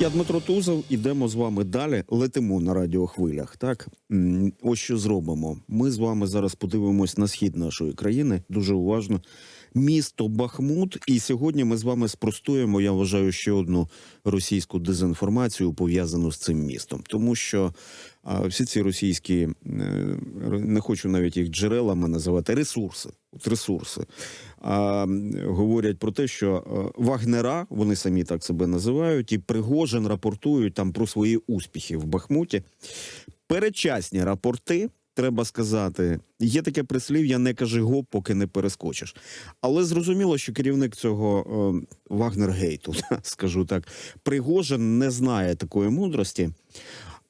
Я Дмитро Тузов. Ідемо з вами далі. Летимо на радіохвилях. Так ось що зробимо. Ми з вами зараз подивимось на схід нашої країни дуже уважно. Місто Бахмут. І сьогодні ми з вами спростуємо. Я вважаю ще одну російську дезінформацію пов'язану з цим містом, тому що а, всі ці російські е, не хочу навіть їх джерелами називати ресурси. От ресурси а, говорять про те, що е, Вагнера, вони самі так себе називають, і Пригожин рапортують там про свої успіхи в Бахмуті. Передчасні рапорти. Треба сказати, є таке прислів'я не кажи гоп, поки не перескочиш. Але зрозуміло, що керівник цього е, Вагнергейту, скажу так, Пригожин не знає такої мудрості.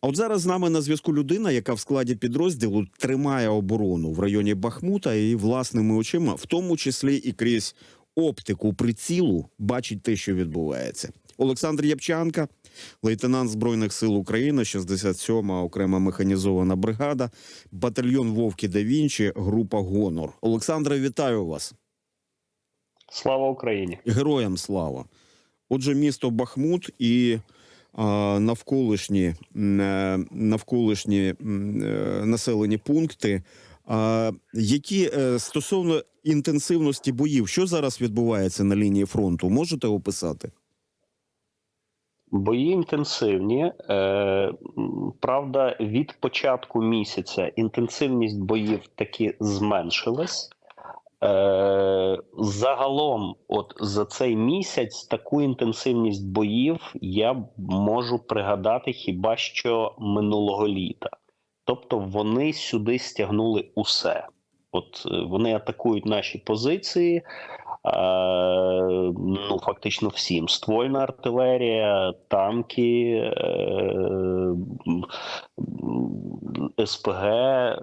А от зараз з нами на зв'язку людина, яка в складі підрозділу тримає оборону в районі Бахмута і власними очима, в тому числі і крізь оптику прицілу, бачить те, що відбувається. Олександр Ябчанка, лейтенант Збройних сил України, 67-ма окрема механізована бригада, батальйон Вовки да Вінчі, група Гонор. Олександре, вітаю вас. Слава Україні! Героям слава. Отже, місто Бахмут і навколишні, е, навколишні е, населені пункти. Які е, стосовно інтенсивності боїв, що зараз відбувається на лінії фронту, можете описати? Бої інтенсивні. Правда, від початку місяця інтенсивність боїв таки зменшилась. Е, загалом, от за цей місяць, таку інтенсивність боїв я можу пригадати хіба що минулого літа. Тобто вони сюди стягнули усе. От е, вони атакують наші позиції. Е, ну, фактично всім. Ствольна артилерія, танки, е, СПГ, е,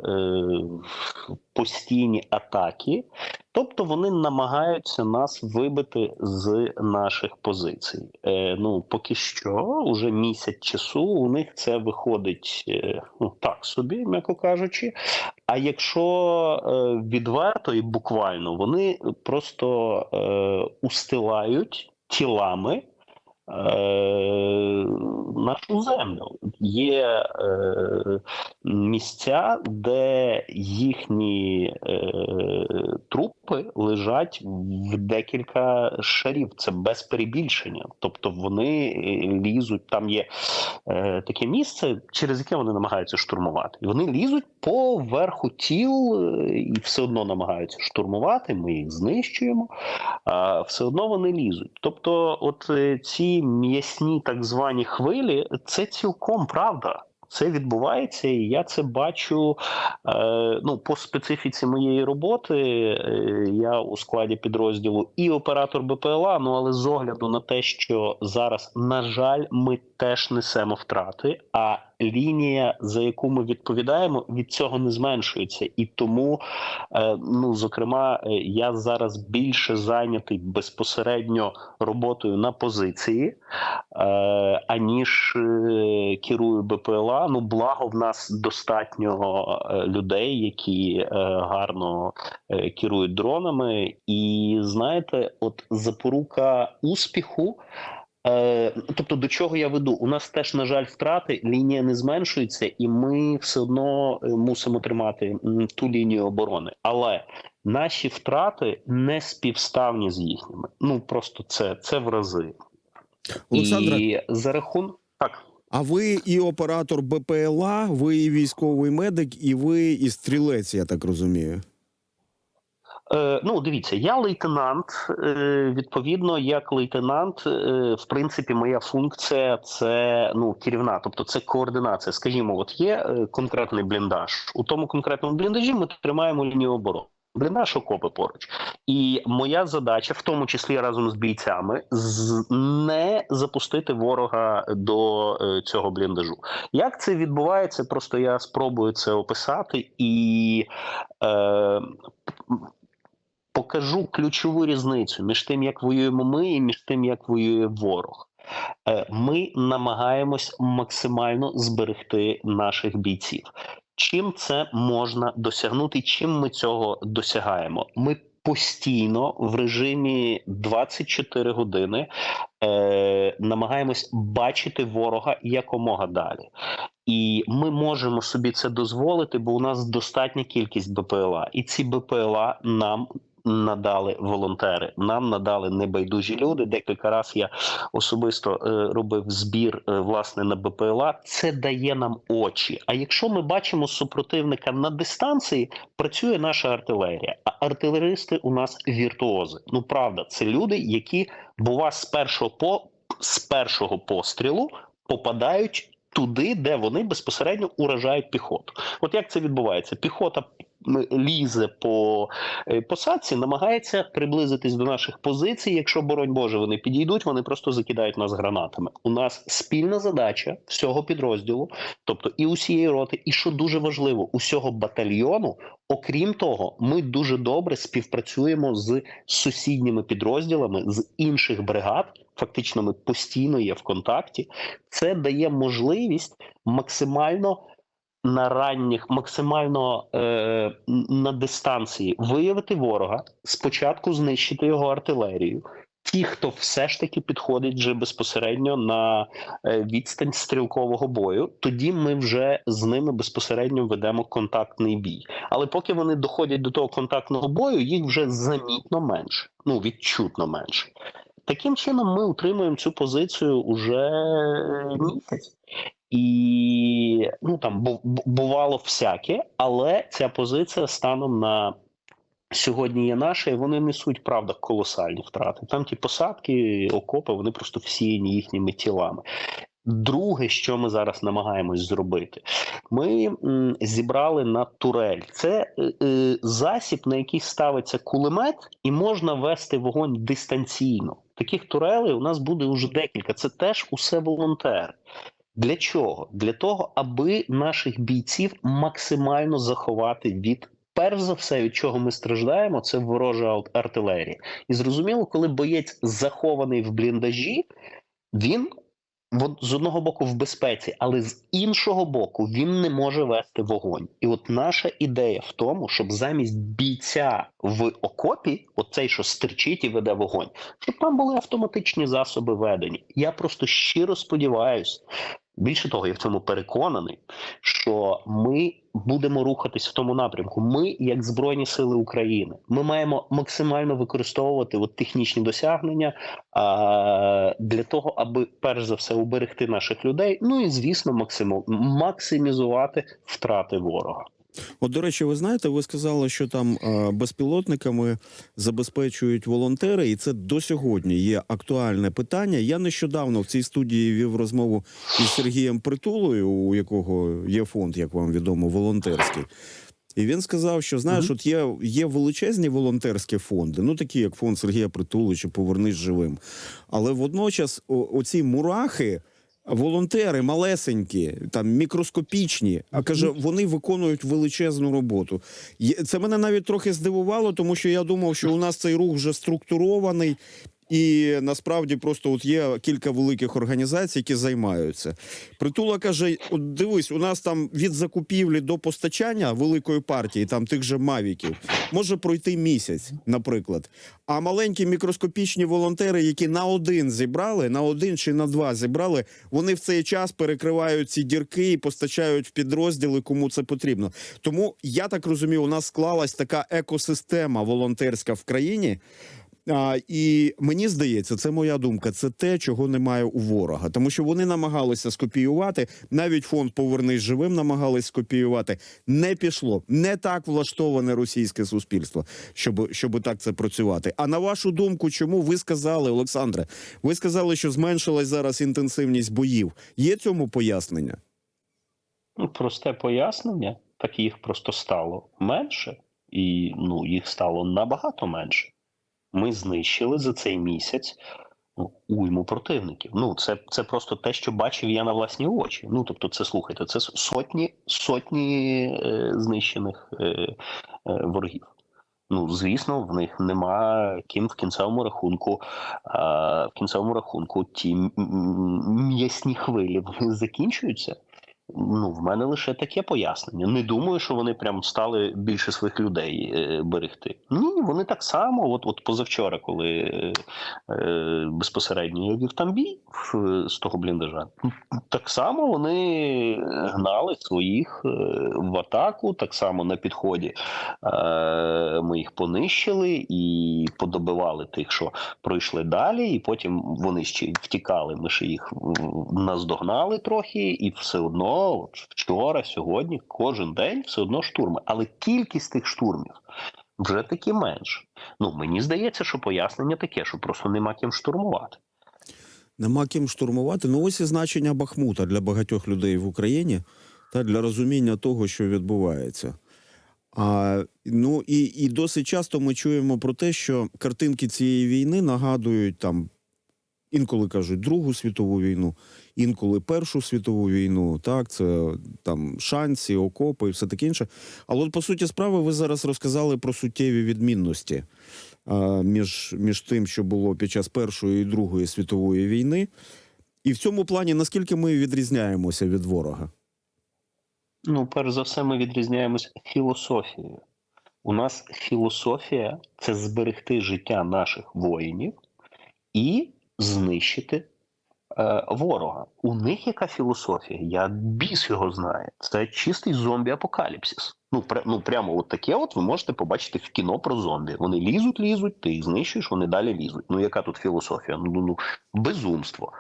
постійні атаки. Тобто вони намагаються нас вибити з наших позицій. Е, ну, поки що, уже місяць часу у них це виходить е, ну, так собі, м'яко кажучи. А якщо е, відверто і буквально, вони просто е, устилають тілами нашу землю. Є е, місця, де їхні е, трупи лежать в декілька шарів. Це без перебільшення. Тобто вони е, лізуть, там є е, таке місце, через яке вони намагаються штурмувати. І вони лізуть по верху тіл е, і все одно намагаються штурмувати. Ми їх знищуємо, а все одно вони лізуть. Тобто, от е, ці м'ясні так звані хвилі, це цілком правда. Це відбувається, і я це бачу е, ну, по специфіці моєї роботи. Е, я у складі підрозділу і оператор БПЛА. Ну але з огляду на те, що зараз, на жаль, ми теж несемо втрати. А лінія, за яку ми відповідаємо, від цього не зменшується. І тому, е, ну зокрема, е, я зараз більше зайнятий безпосередньо роботою на позиції, е, аніж керую БПЛА. Ну, благо, в нас достатньо людей, які гарно керують дронами. І знаєте, от запорука успіху. Е, тобто, до чого я веду? У нас теж, на жаль, втрати, лінія не зменшується, і ми все одно е, мусимо тримати ту лінію оборони. Але наші втрати не співставні з їхніми. Ну просто це, це в рази. Олександра, І за рахунок так. а ви і оператор БПЛА, ви і військовий медик, і ви і стрілець, я так розумію. Е, ну, дивіться, я лейтенант. Е, відповідно, як лейтенант, е, в принципі, моя функція це ну керівна, тобто це координація. Скажімо, от є конкретний бліндаж. У тому конкретному бліндажі ми тримаємо лінію оборони. Бліндаж окопи поруч, і моя задача, в тому числі разом з бійцями, не запустити ворога до цього бліндажу. Як це відбувається? Просто я спробую це описати і. Е, покажу ключову різницю між тим, як воюємо ми, і між тим, як воює ворог. Е, Ми намагаємось максимально зберегти наших бійців. Чим це можна досягнути? Чим ми цього досягаємо? Ми постійно в режимі 24 години е, намагаємось бачити ворога якомога далі. І ми можемо собі це дозволити, бо у нас достатня кількість БПЛА, і ці БПЛА нам. Надали волонтери, нам надали небайдужі люди. Декілька разів я особисто е, робив збір е, власне на БПЛА. Це дає нам очі. А якщо ми бачимо супротивника на дистанції, працює наша артилерія. А артилеристи у нас віртуози. Ну правда, це люди, які бува з першого по з першого пострілу попадають туди, де вони безпосередньо уражають піхоту. От як це відбувається? Піхота лізе по е, посадці, намагається приблизитись до наших позицій. Якщо боронь Боже, вони підійдуть, вони просто закидають нас гранатами. У нас спільна задача всього підрозділу, тобто і усієї роти, і що дуже важливо, усього батальйону. Окрім того, ми дуже добре співпрацюємо з сусідніми підрозділами з інших бригад. Фактично, ми постійно є в контакті. Це дає можливість максимально на ранніх, максимально е, на дистанції виявити ворога, спочатку знищити його артилерію. Ті, хто все ж таки підходить вже безпосередньо на е, відстань стрілкового бою, тоді ми вже з ними безпосередньо ведемо контактний бій. Але поки вони доходять до того контактного бою, їх вже замітно менше, ну відчутно менше. Таким чином, ми утримуємо цю позицію уже місяць. І ну там бу- бу- бувало всяке, але ця позиція станом на сьогодні є наша, і вони несуть правда колосальні втрати. Там ті посадки, окопи, вони просто всіяні їхніми тілами. Друге, що ми зараз намагаємось зробити, ми м, зібрали на турель. Це е, е, засіб, на який ставиться кулемет, і можна вести вогонь дистанційно. Таких турелей у нас буде вже декілька. Це теж усе волонтери. Для чого? Для того, аби наших бійців максимально заховати від. Перш за все, від чого ми страждаємо, це ворожа артилерія. І зрозуміло, коли боєць захований в бліндажі, він з одного боку в безпеці, але з іншого боку він не може вести вогонь. І от наша ідея в тому, щоб замість бійця в окопі, оцей, що стерчить і веде вогонь, щоб там були автоматичні засоби ведення. Я просто щиро сподіваюся. Більше того, я в цьому переконаний, що ми будемо рухатись в тому напрямку. Ми, як Збройні Сили України, ми маємо максимально використовувати от технічні досягнення а, для того, аби перш за все уберегти наших людей. Ну і звісно, максиму, максимізувати втрати ворога. От, до речі, ви знаєте, ви сказали, що там е, безпілотниками забезпечують волонтери, і це до сьогодні є актуальне питання. Я нещодавно в цій студії вів розмову із Сергієм Притулою, у якого є фонд, як вам відомо, волонтерський. І він сказав, що знаєш, от є, є величезні волонтерські фонди, ну такі як фонд Сергія Притули чи Повернись живим. Але водночас о, оці мурахи. Волонтери малесенькі, там мікроскопічні, а каже, вони виконують величезну роботу. Це мене навіть трохи здивувало, тому що я думав, що у нас цей рух вже структурований, і насправді просто от є кілька великих організацій, які займаються. Притула каже: от дивись, у нас там від закупівлі до постачання великої партії, там тих же мавіків, може пройти місяць, наприклад. А маленькі мікроскопічні волонтери, які на один зібрали, на один чи на два зібрали, вони в цей час перекривають ці дірки і постачають в підрозділи, кому це потрібно. Тому я так розумію, у нас склалась така екосистема волонтерська в країні. А, і мені здається, це моя думка. Це те, чого немає у ворога, тому що вони намагалися скопіювати. Навіть фонд Повернись живим намагались скопіювати. Не пішло. Не так влаштоване російське суспільство, щоб, щоб так це працювати. А на вашу думку, чому ви сказали, Олександре? Ви сказали, що зменшилась зараз інтенсивність боїв. Є цьому пояснення? Ну, просте пояснення, так їх просто стало менше, і ну, їх стало набагато менше. Ми знищили за цей місяць ну, уйму противників. Ну, це, це просто те, що бачив я на власні очі. Ну, тобто, це слухайте, це сотні, сотні е, знищених е, е, ворогів. Ну, звісно, в них нема ким в кінцевому рахунку, а, в кінцевому рахунку ті м'ясні хвилі вони закінчуються. Ну, в мене лише таке пояснення. Не думаю, що вони прям стали більше своїх людей е, берегти. Ні, вони так само. От, от позавчора, коли е, е, безпосередньо я вів там бій з того бліндажа, так само вони гнали своїх е, в атаку. Так само на підході е, ми їх понищили і подобивали тих, що пройшли далі, і потім вони ще втікали. Ми ще їх наздогнали трохи, і все одно от вчора, сьогодні, кожен день все одно штурми. Але кількість тих штурмів вже таки менше. Ну мені здається, що пояснення таке, що просто нема ким штурмувати. Нема ким штурмувати. Ну ось і значення Бахмута для багатьох людей в Україні та для розуміння того, що відбувається. А, ну і, і досить часто ми чуємо про те, що картинки цієї війни нагадують там. Інколи кажуть Другу світову війну, інколи Першу світову війну, так, це там шанси, окопи і все таке інше. Але от, по суті справи, ви зараз розказали про суттєві відмінності а, між, між тим, що було під час Першої і Другої світової війни. І в цьому плані наскільки ми відрізняємося від ворога? Ну, перш за все, ми відрізняємось філософією. У нас філософія це зберегти життя наших воїнів і знищити е, ворога. У них яка філософія? Я біс його знає. Це чистий зомбі-апокаліпсис. Ну, пр- ну прямо от таке, от ви можете побачити в кіно про зомбі. Вони лізуть, лізуть, ти їх знищуєш, вони далі лізуть. Ну яка тут філософія? Ну, ну, ну безумство.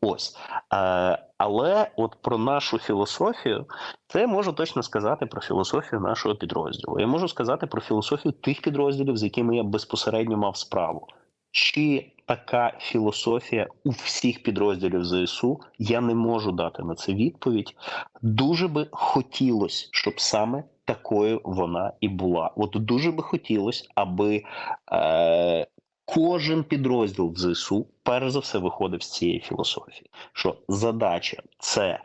Ось. Е, але от про нашу філософію, це можу точно сказати про філософію нашого підрозділу. Я можу сказати про філософію тих підрозділів, з якими я безпосередньо мав справу. Чи така філософія у всіх підрозділів ЗСУ? Я не можу дати на це відповідь. Дуже би хотілося, щоб саме такою вона і була. От дуже би хотілося, аби е, кожен підрозділ в ЗСУ перш за все виходив з цієї філософії. Що задача це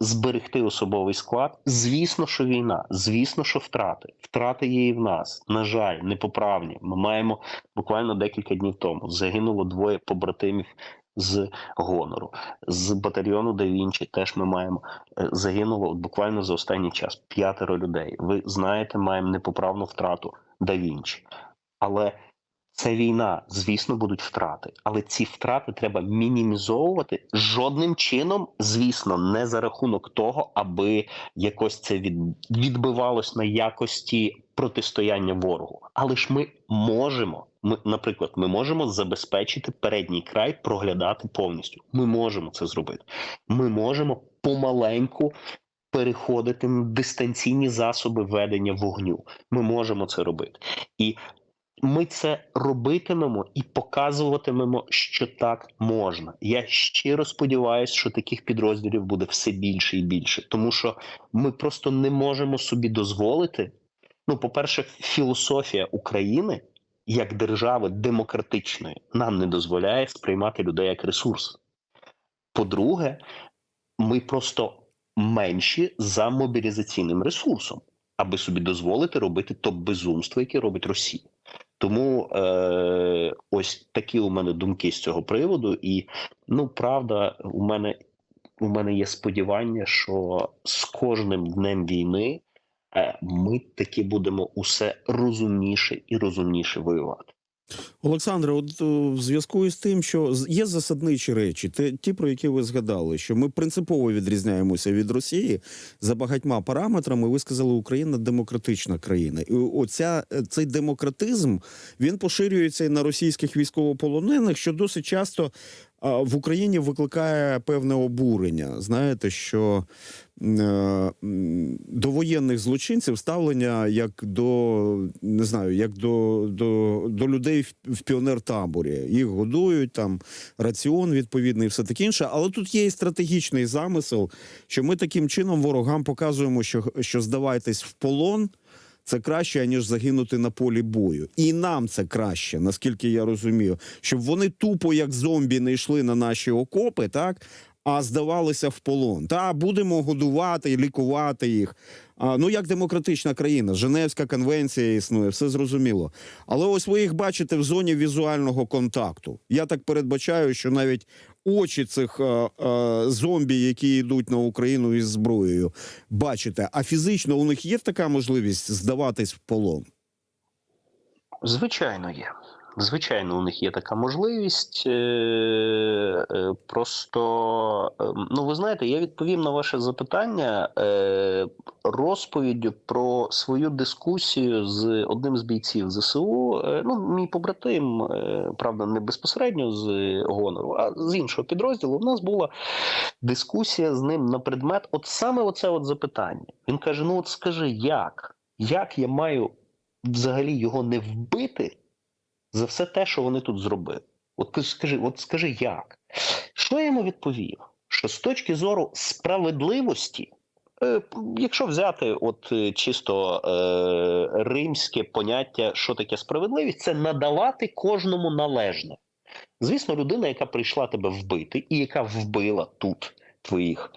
зберегти особовий склад. Звісно, що війна, звісно, що втрати. Втрати є і в нас. На жаль, непоправні. Ми маємо буквально декілька днів тому загинуло двоє побратимів. З гонору з батальйону Да Вінчі теж ми маємо е, загинуло буквально за останній час п'ятеро людей. Ви знаєте, маємо непоправну втрату Да Вінчі. Але це війна, звісно, будуть втрати, але ці втрати треба мінімізовувати жодним чином, звісно, не за рахунок того, аби якось це відбивалось на якості протистояння ворогу. Але ж ми можемо. Ми, наприклад, ми можемо забезпечити передній край проглядати повністю. Ми можемо це зробити. Ми можемо помаленьку переходити на дистанційні засоби ведення вогню. Ми можемо це робити. І ми це робитимемо і показуватимемо, що так можна. Я щиро сподіваюся, що таких підрозділів буде все більше і більше, тому що ми просто не можемо собі дозволити. Ну, по-перше, філософія України як держави демократичної нам не дозволяє сприймати людей як ресурс. По-друге, ми просто менші за мобілізаційним ресурсом, аби собі дозволити робити то безумство, яке робить Росія. Тому е, ось такі у мене думки з цього приводу, і ну правда, у мене у мене є сподівання, що з кожним днем війни е, ми таки будемо усе розумніше і розумніше воювати. Олександре, от в зв'язку із тим, що є засадничі речі, те, ті, про які ви згадали, що ми принципово відрізняємося від Росії за багатьма параметрами. Ви сказали, Україна демократична країна, і оця е, цей демократизм він поширюється і на російських військовополонених, що досить часто в Україні викликає певне обурення. Знаєте, що е, до воєнних злочинців ставлення як до не знаю, як до, до, до людей в, піонер-таборі. Їх годують там раціон відповідний, все таке інше. Але тут є і стратегічний замисел, що ми таким чином ворогам показуємо, що, що здавайтесь в полон. Це краще, ніж загинути на полі бою. І нам це краще, наскільки я розумію, щоб вони тупо, як зомбі, не йшли на наші окопи, так а здавалися в полон. Та будемо годувати, лікувати їх. А, ну як демократична країна, Женевська конвенція існує, все зрозуміло. Але ось ви їх бачите в зоні візуального контакту. Я так передбачаю, що навіть очі цих е, е, зомбі, які йдуть на Україну із зброєю, бачите. А фізично у них є така можливість здаватись в полон? Звичайно, є. Звичайно, у них є така можливість. Е, е, Просто е, ну ви знаєте, я відповім на ваше запитання розповіддю про свою дискусію з одним з бійців ЗСУ. Ну, мій побратим, правда, не безпосередньо з гонору, а з іншого підрозділу. У нас була дискусія з ним на предмет, от саме оце от запитання. Він каже: Ну, от скажи, як? Як я маю взагалі його не вбити за все те, що вони тут зробили. От скажи, от скажи як? Що я йому відповів? Що з точки зору справедливості, е, якщо взяти от е, чисто е, римське поняття, що таке справедливість, це надавати кожному належне. Звісно, людина, яка прийшла тебе вбити, і яка вбила тут твоїх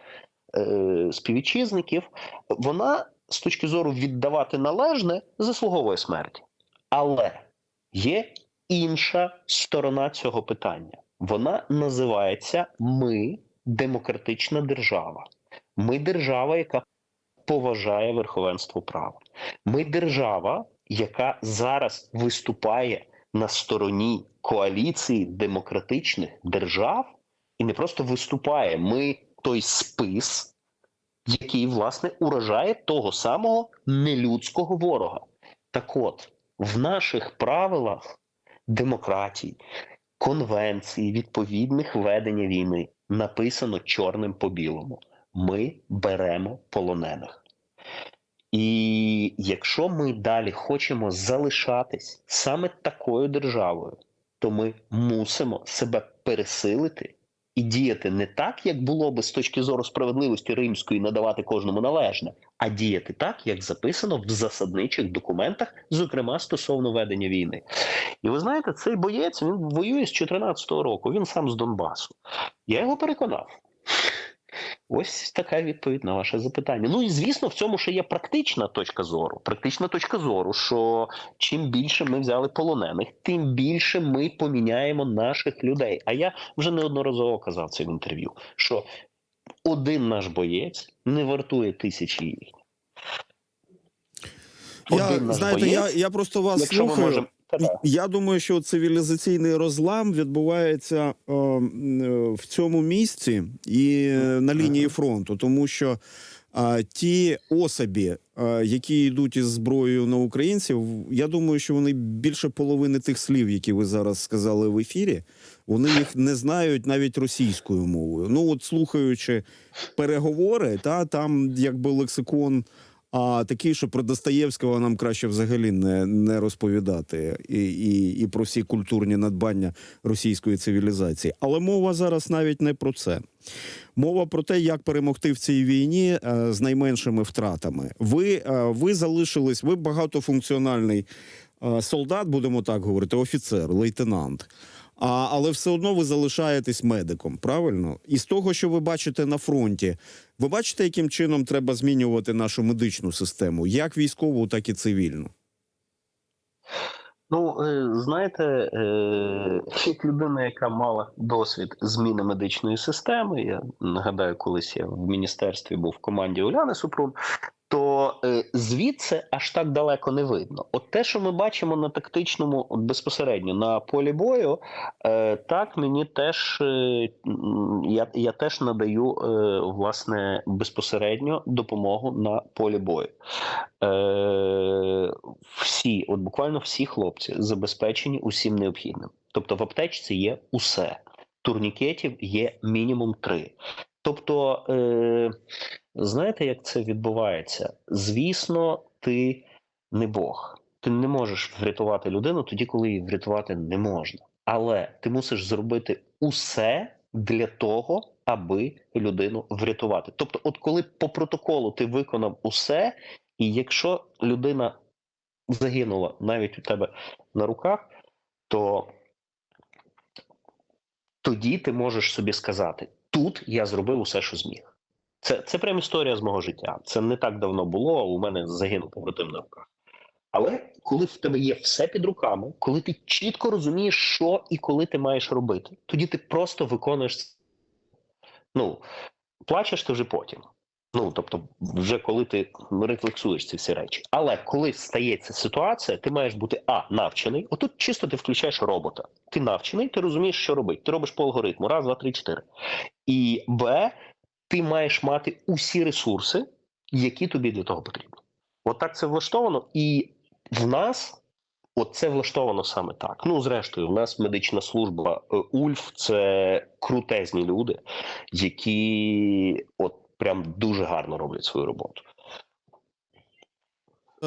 е, співвітчизників, вона з точки зору віддавати належне заслуговує смерті. Але є інша сторона цього питання. Вона називається Ми демократична держава. Ми держава, яка поважає верховенство права. Ми держава, яка зараз виступає на стороні коаліції демократичних держав, і не просто виступає. Ми той спис, який власне уражає того самого нелюдського ворога. Так от, в наших правилах демократії, конвенції, відповідних ведення війни написано чорним по білому: ми беремо полонених. І якщо ми далі хочемо залишатись саме такою державою, то ми мусимо себе пересилити і діяти не так, як було би з точки зору справедливості римської надавати кожному належне, а діяти так, як записано в засадничих документах, зокрема стосовно ведення війни. І ви знаєте, цей боєць він воює з 14-го року. Він сам з Донбасу. Я його переконав. Ось така відповідь на ваше запитання. Ну і звісно, в цьому ще є практична точка зору. Практична точка зору, що чим більше ми взяли полонених, тим більше ми поміняємо наших людей. А я вже неодноразово казав це в інтерв'ю, що один наш боєць не вартує тисячі їх. Я, Один знаєте, боєць, я просто вас слухаю. можемо. Я думаю, що цивілізаційний розлам відбувається е, е, в цьому місці і е, на лінії фронту, тому що е, ті особі, е, які йдуть із зброєю на українців, я думаю, що вони більше половини тих слів, які ви зараз сказали в ефірі, вони їх не знають навіть російською мовою. Ну, от слухаючи переговори, та там якби лексикон. А такий, що про Достоєвського нам краще взагалі не, не розповідати, і, і, і про всі культурні надбання російської цивілізації. Але мова зараз навіть не про це. Мова про те, як перемогти в цій війні е, з найменшими втратами. Ви, е, ви залишились, ви багатофункціональний е, солдат, будемо так говорити, офіцер, лейтенант. А, але все одно ви залишаєтесь медиком, правильно? І з того, що ви бачите на фронті, ви бачите, яким чином треба змінювати нашу медичну систему, як військову, так і цивільну. Ну, е, знаєте, е, як людина, яка мала досвід зміни медичної системи, я нагадаю, колись я в міністерстві був в команді Уляни Супрун, то е, звідси аж так далеко не видно. От те, що ми бачимо на тактичному безпосередньо на полі бою, е, так мені теж е, я, я теж надаю власне безпосередньо допомогу на полі бою. Всі, от буквально всі хлопці забезпечені усім необхідним. Тобто в аптечці є усе. Турнікетів є мінімум три. Тобто, знаєте, як це відбувається? Звісно, ти не Бог. Ти не можеш врятувати людину тоді, коли її врятувати не можна. Але ти мусиш зробити усе для того, аби людину врятувати. Тобто, от коли по протоколу ти виконав усе, і якщо людина загинула навіть у тебе на руках, то тоді ти можеш собі сказати: тут я зробив усе, що зміг. Це, це прям історія з мого життя. Це не так давно було, а у мене загинув побратим на руках. Але коли в тебе є все під руками, коли ти чітко розумієш, що і коли ти маєш робити, тоді ти просто виконуєш Ну плачеш ти вже потім. Ну тобто, вже коли ти рефлексуєш ці всі речі. Але коли стається ситуація, ти маєш бути а навчений. Отут чисто ти включаєш робота. Ти навчений, ти розумієш, що робити. Ти робиш по алгоритму. Раз, два, три, чотири. І Б, ти маєш мати усі ресурси, які тобі для того потрібні. От так це влаштовано, і в нас. От це влаштовано саме так. Ну, зрештою, в нас медична служба е, Ульф це крутезні люди, які от прям дуже гарно роблять свою роботу.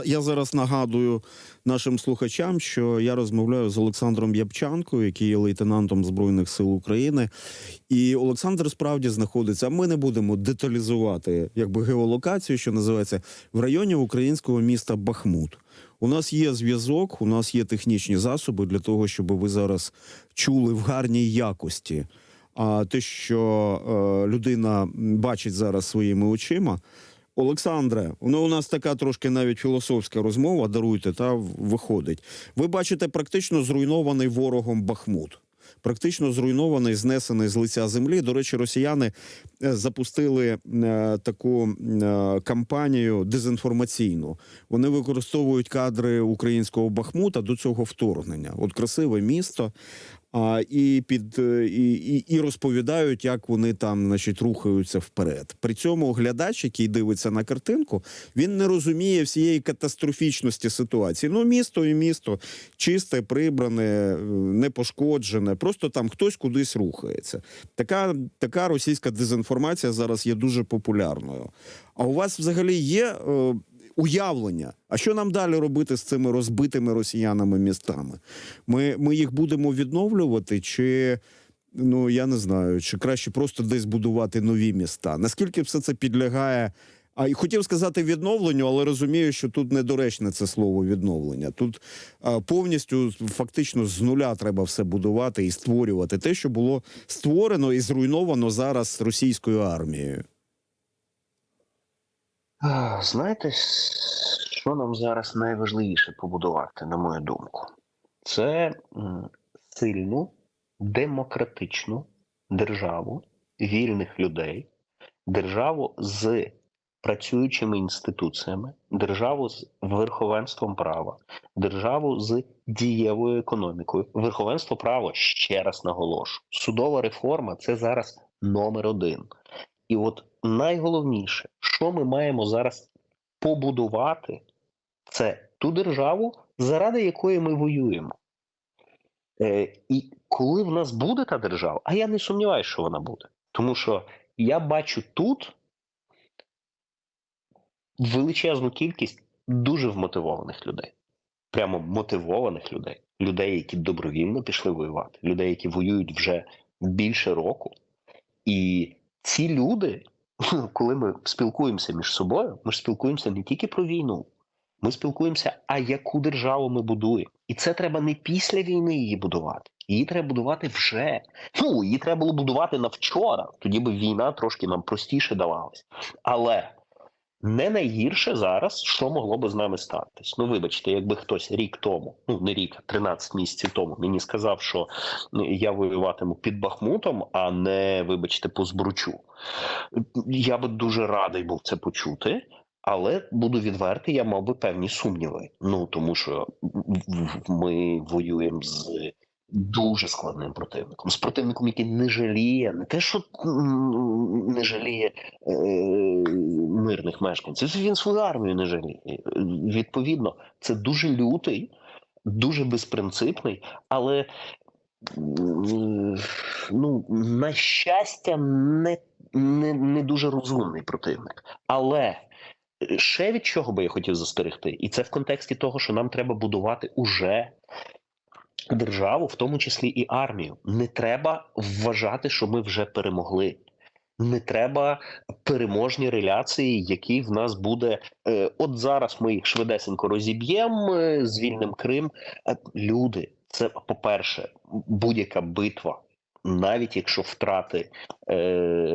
Я зараз нагадую нашим слухачам, що я розмовляю з Олександром Ябчанкою, який є лейтенантом Збройних сил України. І Олександр справді знаходиться. Ми не будемо деталізувати якби геолокацію, що називається в районі українського міста Бахмут. У нас є зв'язок, у нас є технічні засоби для того, щоб ви зараз чули в гарній якості. А те, що е, людина бачить зараз своїми очима. Олександре, ну у нас така трошки навіть філософська розмова. Даруйте, та виходить. Ви бачите практично зруйнований ворогом Бахмут. Практично зруйнований, знесений з лиця землі. До речі, росіяни е, запустили е, таку е, кампанію дезінформаційну. Вони використовують кадри українського Бахмута до цього вторгнення. От красиве місто. А і під е, і, і, і розповідають, як вони там, значить, рухаються вперед. При цьому глядач, який дивиться на картинку, він не розуміє всієї катастрофічності ситуації. Ну, місто і місто чисте, прибране, е, непошкоджене. Просто там хтось кудись рухається. Така, така російська дезінформація зараз є дуже популярною. А у вас взагалі є е, уявлення, а що нам далі робити з цими розбитими росіянами містами? Ми, ми їх будемо відновлювати, чи ну я не знаю, чи краще просто десь будувати нові міста? Наскільки все це підлягає? А і хотів сказати відновленню, але розумію, що тут недоречне це слово відновлення. Тут а, повністю фактично з нуля треба все будувати і створювати те, що було створено і зруйновано зараз російською армією. Знаєте, що нам зараз найважливіше побудувати, на мою думку, це сильну демократичну державу вільних людей, державу з працюючими інституціями, державу з верховенством права, державу з дієвою економікою. Верховенство права ще раз наголошу. Судова реформа це зараз номер один. І от найголовніше, що ми маємо зараз побудувати, це ту державу, заради якої ми воюємо. Е, і коли в нас буде та держава, а я не сумніваюся, що вона буде. Тому що я бачу тут величезну кількість дуже вмотивованих людей. Прямо мотивованих людей, людей, які добровільно пішли воювати, людей, які воюють вже більше року. І ці люди, коли ми спілкуємося між собою, ми ж спілкуємося не тільки про війну, ми спілкуємося, а яку державу ми будуємо. І це треба не після війни її будувати. Її треба будувати вже. Ну, її треба було будувати на вчора. Тоді би війна трошки нам простіше давалась. Але не найгірше зараз, що могло би з нами статись. Ну, вибачте, якби хтось рік тому, ну не рік, а 13 місяців тому, мені сказав, що я воюватиму під Бахмутом, а не, вибачте, по збручу. Я би дуже радий був це почути. Але буду відвертий, я мав би певні сумніви. Ну тому що ми воюємо з дуже складним противником, з противником, який не жаліє, не те, що не жаліє е, мирних мешканців, він свою армію не жаліє. Відповідно, це дуже лютий, дуже безпринципний, але ну, на щастя, не, не, не дуже розумний противник. Але ще від чого би я хотів застерегти, і це в контексті того, що нам треба будувати уже державу, в тому числі і армію. Не треба вважати, що ми вже перемогли. Не треба переможні реляції, які в нас буде. Е, от зараз ми їх швидесенько розіб'ємо, звільним Крим. Люди, це по-перше, будь-яка битва навіть якщо втрати е,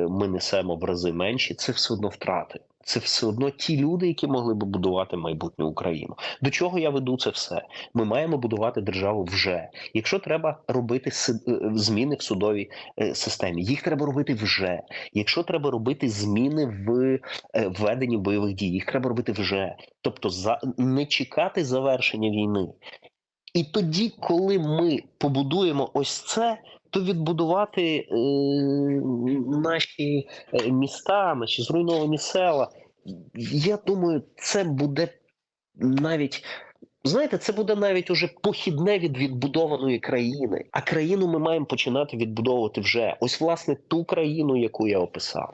ми несемо в рази менші, це все одно втрати. Це все одно ті люди, які могли би будувати майбутню Україну. До чого я веду це все? Ми маємо будувати державу вже. Якщо треба робити е, зміни в судовій е, системі, їх треба робити вже. Якщо треба робити зміни в е, веденні бойових дій, їх треба робити вже. Тобто, за не чекати завершення війни. І тоді, коли ми побудуємо ось це, то відбудувати е, наші е, міста, наші зруйновані села, я думаю, це буде навіть. Знаєте, це буде навіть уже похідне від відбудованої країни. А країну ми маємо починати відбудовувати вже. Ось власне ту країну, яку я описав.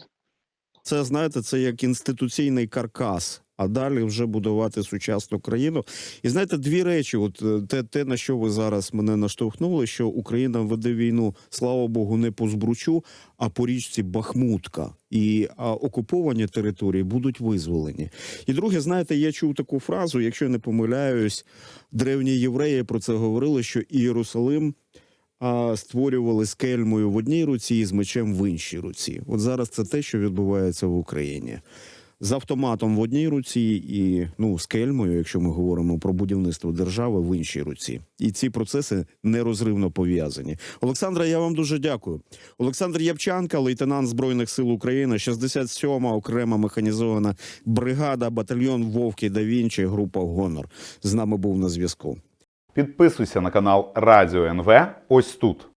Це знаєте, це як інституційний каркас. А далі вже будувати сучасну країну. І знаєте, дві речі: от е, те, те, на що ви зараз мене наштовхнули, що Україна веде війну, слава Богу, не по збручу, а по річці Бахмутка. І а, окуповані території будуть визволені. І друге, знаєте, я чув таку фразу, якщо не помиляюсь, древні євреї про це говорили, що Ієрусалим а створювали з кельмою в одній руці і з мечем в іншій руці. От зараз це те, що відбувається в Україні. З автоматом в одній руці і ну з кельмою, якщо ми говоримо про будівництво держави в іншій руці, і ці процеси нерозривно пов'язані. Олександра, я вам дуже дякую. Олександр Явчанка, лейтенант збройних сил України, 67-ма окрема механізована бригада, батальйон Вовки да Вінчі, група Гонор. З нами був на зв'язку. Підписуйся на канал Радіо НВ ось тут.